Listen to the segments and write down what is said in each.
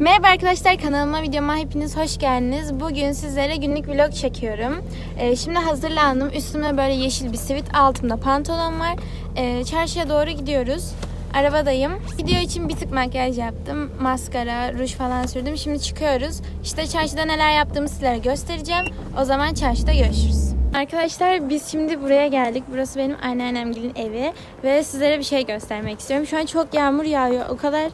Merhaba arkadaşlar kanalıma videoma hepiniz hoş geldiniz. Bugün sizlere günlük vlog çekiyorum. Ee, şimdi hazırlandım. Üstüme böyle yeşil bir sivit, altımda pantolon var. Ee, çarşıya doğru gidiyoruz. Arabadayım. Video için bir tık makyaj yaptım. Maskara, ruj falan sürdüm. Şimdi çıkıyoruz. İşte çarşıda neler yaptığımı sizlere göstereceğim. O zaman çarşıda görüşürüz. Arkadaşlar biz şimdi buraya geldik. Burası benim anneannemgilin evi. Ve sizlere bir şey göstermek istiyorum. Şu an çok yağmur yağıyor. O kadar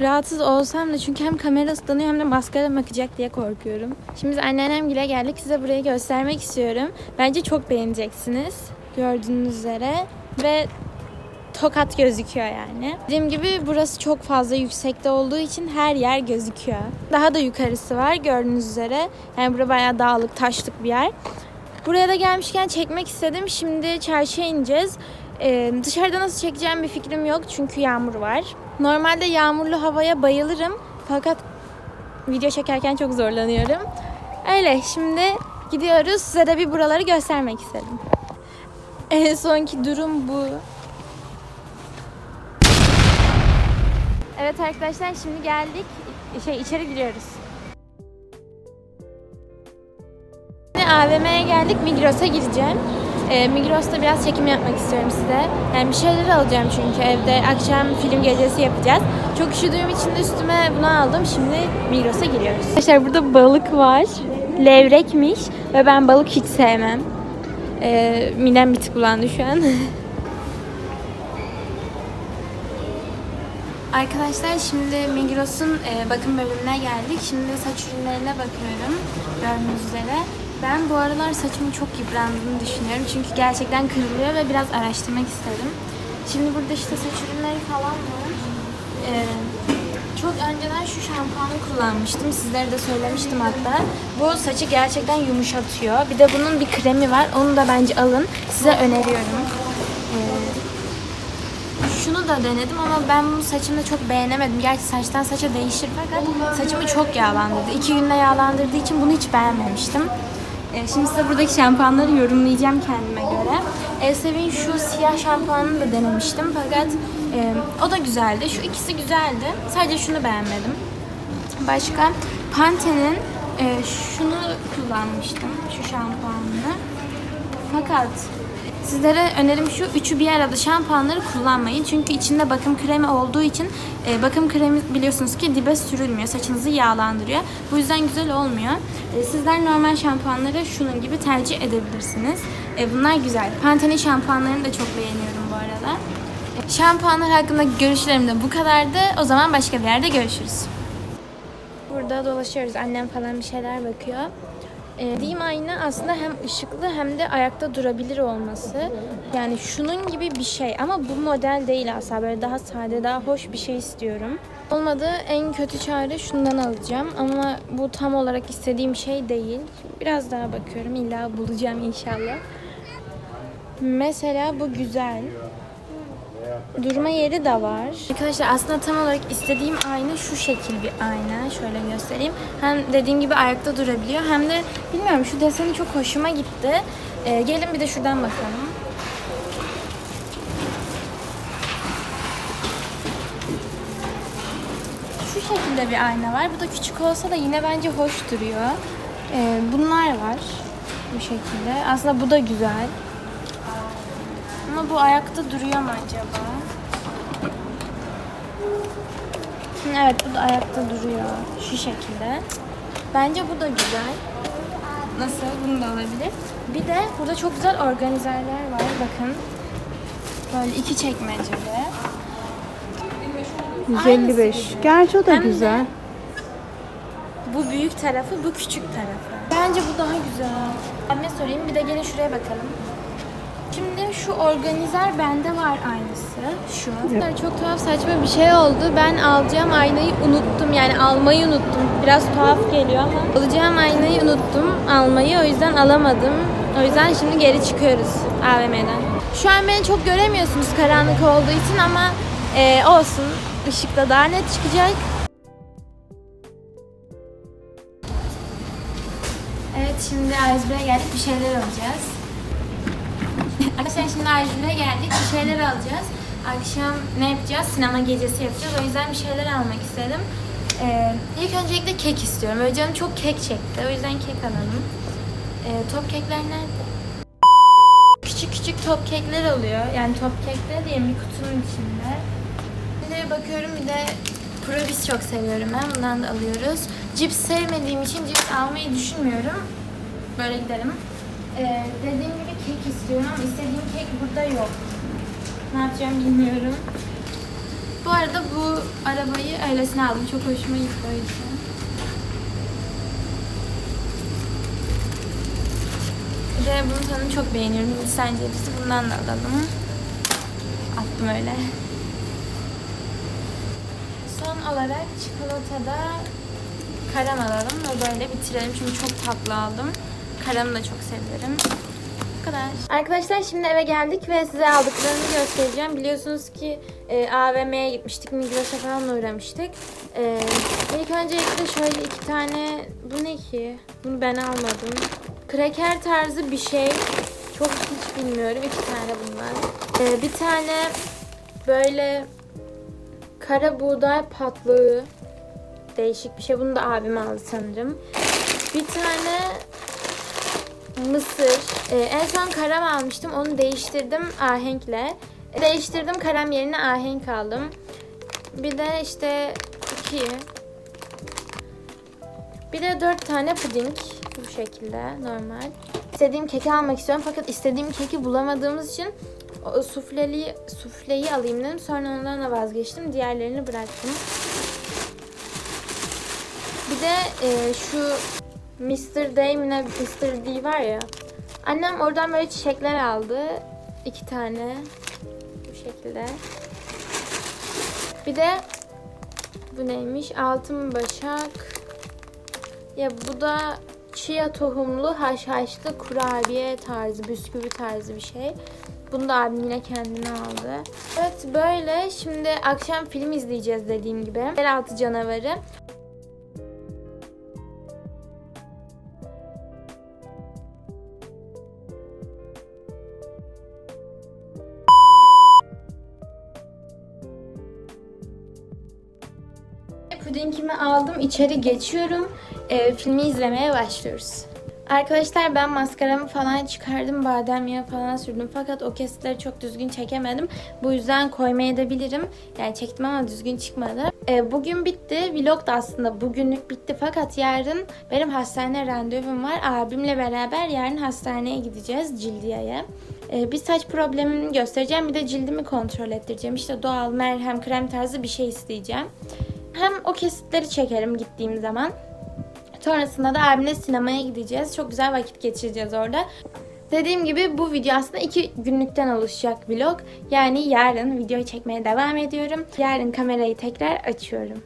rahatsız olsam da çünkü hem kamera ıslanıyor hem de maskara akacak diye korkuyorum. Şimdi biz anneannemgile geldik. Size burayı göstermek istiyorum. Bence çok beğeneceksiniz. Gördüğünüz üzere. Ve tokat gözüküyor yani. Dediğim gibi burası çok fazla yüksekte olduğu için her yer gözüküyor. Daha da yukarısı var gördüğünüz üzere. Yani burada bayağı dağlık, taşlık bir yer. Buraya da gelmişken çekmek istedim. Şimdi çarşıya ineceğiz. Ee, dışarıda nasıl çekeceğim bir fikrim yok çünkü yağmur var. Normalde yağmurlu havaya bayılırım fakat video çekerken çok zorlanıyorum. Öyle şimdi gidiyoruz. Size de bir buraları göstermek istedim. En sonki durum bu. Evet arkadaşlar şimdi geldik. Şey içeri giriyoruz. Şimdi AVM'ye geldik. Migros'a gireceğim. Ee, Migros'ta biraz çekim yapmak istiyorum size. Yani bir şeyler alacağım çünkü evde akşam film gecesi yapacağız. Çok üşüdüğüm için de üstüme bunu aldım. Şimdi Migros'a giriyoruz. Arkadaşlar burada balık var. Levrekmiş ve ben balık hiç sevmem. Ee, midem bir tık bulandı şu an. Arkadaşlar şimdi Migros'un e, bakım bölümüne geldik. Şimdi saç ürünlerine bakıyorum gördüğünüz üzere. Ben bu aralar saçımın çok yıprandığını düşünüyorum. Çünkü gerçekten kırılıyor ve biraz araştırmak istedim. Şimdi burada işte saç ürünleri falan var. E, çok önceden şu şampuanı kullanmıştım. Sizlere de söylemiştim hatta. Bu saçı gerçekten yumuşatıyor. Bir de bunun bir kremi var. Onu da bence alın. Size öneriyorum. E, şunu da denedim ama ben bunu saçımda çok beğenemedim. Gerçi saçtan saça değişir fakat saçımı çok yağlandırdı. İki günde yağlandırdığı için bunu hiç beğenmemiştim. Ee, şimdi size buradaki şampuanları yorumlayacağım kendime göre. Elsevin şu siyah şampuanını da denemiştim fakat e, o da güzeldi. Şu ikisi güzeldi. Sadece şunu beğenmedim. Başka Pantene'in e, şunu kullanmıştım. Şu şampuanını. Fakat Sizlere önerim şu, üçü bir arada şampuanları kullanmayın. Çünkü içinde bakım kremi olduğu için e, bakım kremi biliyorsunuz ki dibe sürülmüyor. Saçınızı yağlandırıyor. Bu yüzden güzel olmuyor. E, sizler normal şampuanları şunun gibi tercih edebilirsiniz. E, bunlar güzel. Pantene şampuanlarını da çok beğeniyorum bu arada. E, şampuanlar hakkında görüşlerim de bu kadardı. O zaman başka bir yerde görüşürüz. Burada dolaşıyoruz. Annem falan bir şeyler bakıyor. E, diyeyim ayna aslında hem ışıklı hem de ayakta durabilir olması. Yani şunun gibi bir şey ama bu model değil aslında. Böyle daha sade, daha hoş bir şey istiyorum. Olmadı en kötü çare şundan alacağım ama bu tam olarak istediğim şey değil. Biraz daha bakıyorum. İlla bulacağım inşallah. Mesela bu güzel. Durma yeri de var. Arkadaşlar aslında tam olarak istediğim ayna şu şekil bir ayna. Şöyle göstereyim. Hem dediğim gibi ayakta durabiliyor hem de bilmiyorum şu deseni çok hoşuma gitti. Ee, gelin bir de şuradan bakalım. Şu şekilde bir ayna var. Bu da küçük olsa da yine bence hoş duruyor. Ee, bunlar var. Bu şekilde. Aslında bu da güzel. Ama bu ayakta duruyor mu acaba? Evet bu da ayakta duruyor. Şu şekilde. Bence bu da güzel. Nasıl? Bunu da olabilir. Bir de burada çok güzel organizerler var. Bakın. Böyle iki çekmeceli. 155. Gerçi o da Hem de- güzel. Bu büyük tarafı, bu küçük tarafı. Bence bu daha güzel. Ben ne sorayım? Bir de gelin şuraya bakalım. Şimdi şu organizer bende var aynısı. Şu. Çok tuhaf saçma bir şey oldu. Ben alacağım aynayı unuttum. Yani almayı unuttum. Biraz tuhaf geliyor ama. Alacağım aynayı unuttum almayı. O yüzden alamadım. O yüzden şimdi geri çıkıyoruz AVM'den. Şu an beni çok göremiyorsunuz karanlık olduğu için ama e, olsun. Işıkta daha net çıkacak. Evet şimdi A101'e geldik bir şeyler alacağız. Arkadaşlar şimdi A101'e geldik bir şeyler alacağız. Akşam ne yapacağız? Sinema gecesi yapacağız. O yüzden bir şeyler almak istedim. Ee, ilk öncelikle kek istiyorum. Böyle canım çok kek çekti. O yüzden kek alalım. Ee, top kekler nerede? Küçük küçük top kekler oluyor. Yani top kekler diye bir kutunun içinde. De bakıyorum bir de Probis çok seviyorum ben. Bundan da alıyoruz. Cips sevmediğim için cips almayı düşünmüyorum. Böyle gidelim. Ee, dediğim gibi kek istiyorum ama istediğim kek burada yok. Ne yapacağım bilmiyorum. Bu arada bu arabayı öylesine aldım. Çok hoşuma gitti o yüzden. Bir de bunun tadını çok beğeniyorum. Hindistan cevizi. Bundan da alalım. Attım öyle. Son olarak çikolatada karam alalım ve böyle bitirelim. Çünkü çok tatlı aldım. Karamı da çok severim. Bu kadar. Arkadaşlar şimdi eve geldik ve size aldıklarımı göstereceğim. Biliyorsunuz ki e, AVM'ye gitmiştik. Migros'a falan uğramıştık. E, ilk öncelikle şöyle iki tane... Bu ne ki? Bunu ben almadım. Kraker tarzı bir şey. Çok hiç bilmiyorum. İki tane bunlar. E, bir tane böyle kara buğday patlığı. Değişik bir şey. Bunu da abim aldı sanırım. Bir tane mısır. Ee, en son karam almıştım. Onu değiştirdim ahenkle. Değiştirdim karam yerine ahenk aldım. Bir de işte iki. Bir de dört tane puding. Bu şekilde normal. İstediğim keki almak istiyorum fakat istediğim keki bulamadığımız için o sufleli, sufleyi alayım dedim. Sonra ondan da vazgeçtim. Diğerlerini bıraktım. Bir de e, şu Mr. Day mi ne Mr. D var ya. Annem oradan böyle çiçekler aldı. iki tane. Bu şekilde. Bir de bu neymiş? Altın başak. Ya bu da chia tohumlu haşhaşlı kurabiye tarzı, bisküvi tarzı bir şey. Bunu da abim yine kendine aldı. Evet böyle. Şimdi akşam film izleyeceğiz dediğim gibi. Yeraltı canavarı. Pudingimi aldım. içeri geçiyorum. Ee, filmi izlemeye başlıyoruz. Arkadaşlar ben maskaramı falan çıkardım. Badem yağı falan sürdüm. Fakat o kesitleri çok düzgün çekemedim. Bu yüzden koymaya da bilirim. Yani çektim ama düzgün çıkmadı. Ee, bugün bitti. Vlog da aslında bugünlük bitti. Fakat yarın benim hastane randevum var. Abimle beraber yarın hastaneye gideceğiz Cildiye'ye. Ee, bir saç problemimi göstereceğim. Bir de cildimi kontrol ettireceğim. İşte doğal merhem krem tarzı bir şey isteyeceğim. Hem o kesitleri çekerim gittiğim zaman. Sonrasında da abimle sinemaya gideceğiz. Çok güzel vakit geçireceğiz orada. Dediğim gibi bu video aslında iki günlükten oluşacak vlog. Yani yarın videoyu çekmeye devam ediyorum. Yarın kamerayı tekrar açıyorum.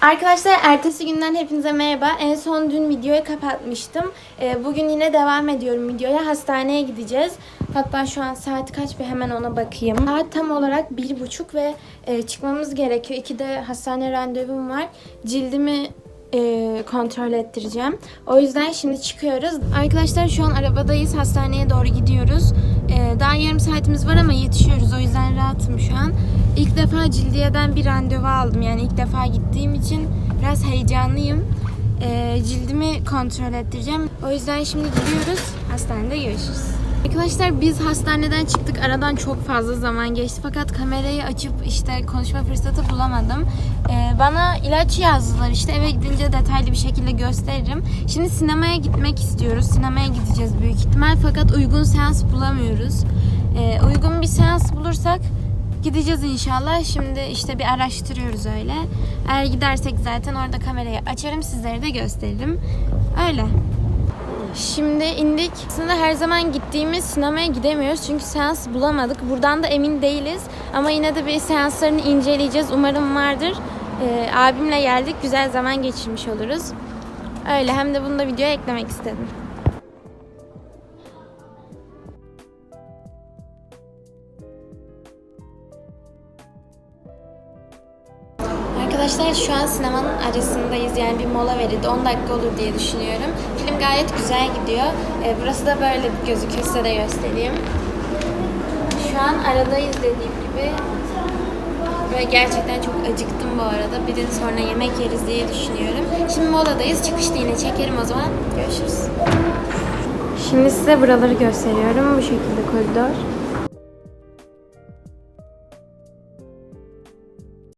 Arkadaşlar ertesi günden hepinize merhaba. En son dün videoyu kapatmıştım. Ee, bugün yine devam ediyorum videoya. Hastaneye gideceğiz. Hatta şu an saat kaç bir hemen ona bakayım. Saat tam olarak bir buçuk ve e, çıkmamız gerekiyor. İkide hastane randevum var. Cildimi e, kontrol ettireceğim. O yüzden şimdi çıkıyoruz. Arkadaşlar şu an arabadayız. Hastaneye doğru gidiyoruz. Saatimiz var ama yetişiyoruz. O yüzden rahatım şu an. İlk defa Cildiye'den bir randevu aldım. Yani ilk defa gittiğim için biraz heyecanlıyım. E, cildimi kontrol ettireceğim. O yüzden şimdi gidiyoruz. Hastanede görüşürüz. Arkadaşlar biz hastaneden çıktık. Aradan çok fazla zaman geçti. Fakat kamerayı açıp işte konuşma fırsatı bulamadım. Ee, bana ilaç yazdılar. İşte eve gidince detaylı bir şekilde gösteririm. Şimdi sinemaya gitmek istiyoruz. Sinemaya gideceğiz büyük ihtimal. Fakat uygun seans bulamıyoruz. Ee, uygun bir seans bulursak gideceğiz inşallah. Şimdi işte bir araştırıyoruz öyle. Eğer gidersek zaten orada kamerayı açarım. Sizlere de gösteririm. Öyle. Şimdi indik. Aslında her zaman gittiğimiz sinemaya gidemiyoruz çünkü seans bulamadık. Buradan da emin değiliz. Ama yine de bir seanslarını inceleyeceğiz. Umarım vardır. Ee, abimle geldik. Güzel zaman geçirmiş oluruz. Öyle hem de bunu da videoya eklemek istedim. Arkadaşlar şu an sinemanın arasındayız. Yani bir mola verildi. 10 dakika olur diye düşünüyorum. Film gayet güzel gidiyor. Ee, burası da böyle gözüküyor. Size de göstereyim. Şu an aradayız dediğim gibi. Ve gerçekten çok acıktım bu arada. Bir de sonra yemek yeriz diye düşünüyorum. Şimdi moladayız. Çıkışta yine çekerim o zaman. Görüşürüz. Şimdi size buraları gösteriyorum. Bu şekilde koridor.